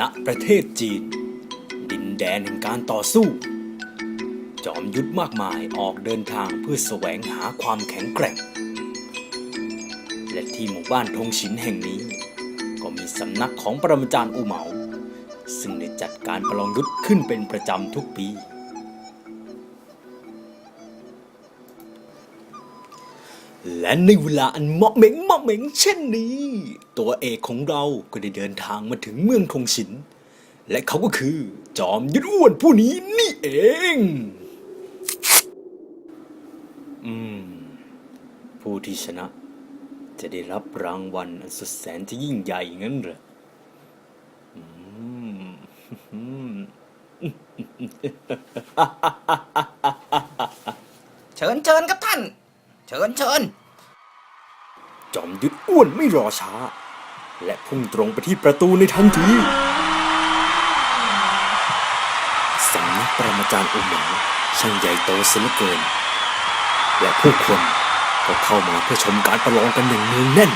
ณประเทศจีน ดินแดนแห่งการต่อสู้ จอมยุทธมากมายออกเดินทางเพื่อแสวงหาความแข็งแกร่ง และที่หมู่บ้านทงฉินแห่งนี้ ก็มีสำนักของปรมาจารย์อูเหมา ซึ่งได้จัดการประลองยุทธขึ้นเป็นประจำทุกปี และในเวลาอันเหมาะเหม็งเหมาะเหม็งเช่นนี้ ตัวเอกของเราก็ได้เดินทางมาถึงเมืองทงฉิน และเขาก็คือจอมยุทธอ้วนผู้นี้นี่เอง อืม ผู้ที่ชนะ จะได้รับรางวัลอันสุดแสนจะยิ่งใหญ่งั้นเหรออืมเชิญเชิญครับท่าน เชิญเชิญ วนไม่รอช้า และพุ่งตรงไปที่ประตูในทันทีสำนักปรมาจารย์อุหมังช่างใหญ่โตเสียเหลือเกิน และผู้คนก็เข้ามาเพื่อชมการประลองกันอย่างเนืองแน่น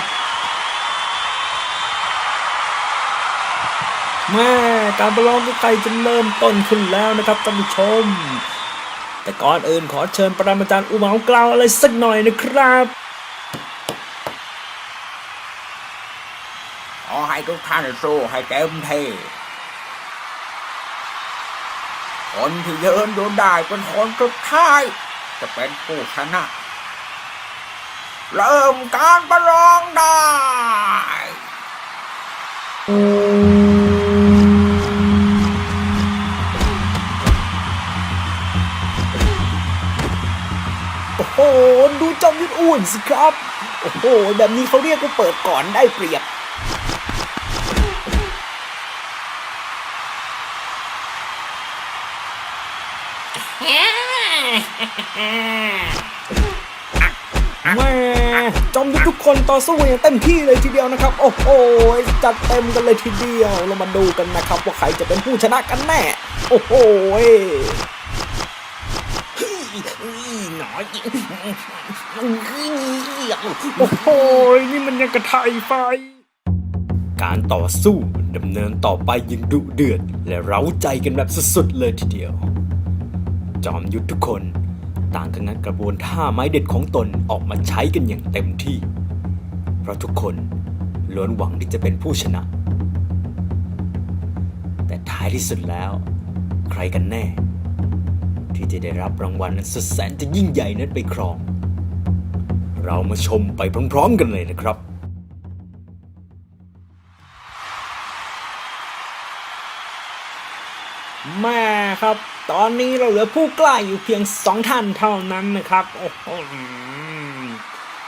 แม่การประลองก็ใกล้จะเริ่มต้นขึ้นแล้วนะครับท่านผู้ชม แต่ก่อนอื่นขอเชิญปรมาจารย์อุหมังกล่าวอะไรสักหน่อยนะครับ ขอให้ ทุกท่านสู้ให้เต็มที่คนที่ยืนอยู่ได้เป็นคนสุดท้าย จะเป็นผู้ชนะ เริ่มการประลองได้โอ้โห ดูจอมยุทธอ้วนสิครับ โอ้โห แบบนี้เขาเรียกว่าเปิดก่อนได้เปรียบ แม่จอมยุทธทุกคนต่อสู้อย่างเต็มที่เลยทีเดียวนะครับ โอ้โหจัดเต็มกันเลยทีเดียว เรามาดูกันนะครับ ว่าใครจะเป็นผู้ชนะกันแน่ โอ้โหหน่อยโอ้โหนี่มันยังกระไทยไฟ การต่อสู้ดำเนินต่อไปยังดุเดือด และเร้าใจกันแบบสุดๆเลยทีเดียว จอมยุทธทุกคน ต่างกันงัดกระบวนท่าไม้เด็ดของตนออกมาใช้กันอย่างเต็มที่ เพราะทุกคนล้วนหวังที่จะเป็นผู้ชนะ แต่ท้ายที่สุดแล้ว ใครกันแน่ ที่จะได้รับรางวัลอันสุดแสนจะยิ่งใหญ่นั้นไปครอง เรามาชมไปพร้อมๆกันเลยนะครับ แม่ครับ ตอนนี้เราเหลือผู้กล้าอยู่เพียงสองท่านเท่านั้นนะครับโอ้โห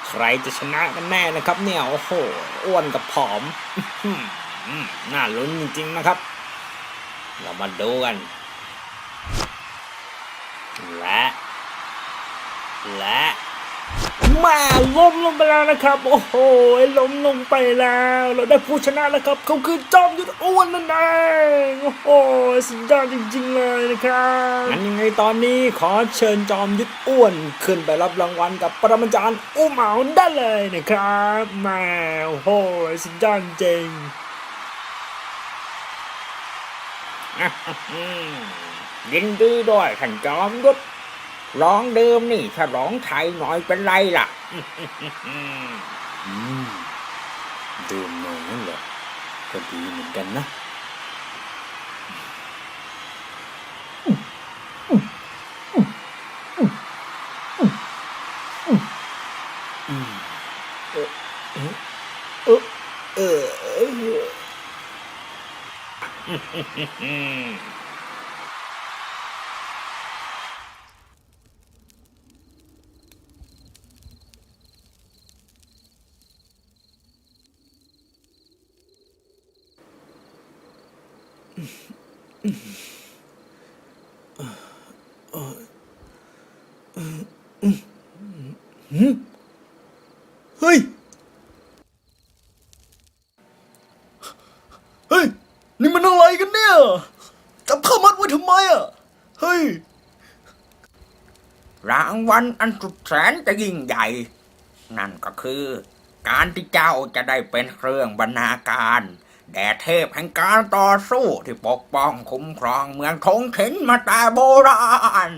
ใครจะชนะกันแน่นะครับ เนี่ยโอ้โหอ้วนกับผอมน่าลุ้นจริงๆนะครับ เรามาดูกัน และ และ ม่ล้มลงไปแล้วนะครับ โอ้โหล้มลงไปแล้ว เราได้ผู้ชนะแล้วครับ เขาคือจอมยุทธอ้วนนั่นเองโอ้โหสุดยอดจริงๆเลยนะครับงั้นยังไงตอนนี้ขอเชิญจอมยุทธอ้วน ขึ้นไปรับรางวัลกับปรมาจารย์อุ้มเหมาได้เลยนะครับม่โอ้โหสุดยอดจริงยินดีด้วยท่านจอมยุทธ ร้องเดิมนี่ฉลองไทยหน่อยเป็นไรล่ะอืมดื่มหน่อยนั่นแหละก็ดีเหมือนกันนะเออเออ เฮ้ย เฮ้ย นี่มันอะไรกันเนี่ย จับข้ามัดไว้ทำไมอะ เฮ้ย รางวัลอันสุดแสนจะยิ่งใหญ่ นั่นก็คือ การที่เจ้าจะได้เป็นเครื่องบรรณาการ แด่เทพแห่งการต่อสู้ที่ปกป้องคุ้มครองเมืองทงเข็นมาแต่โบราณ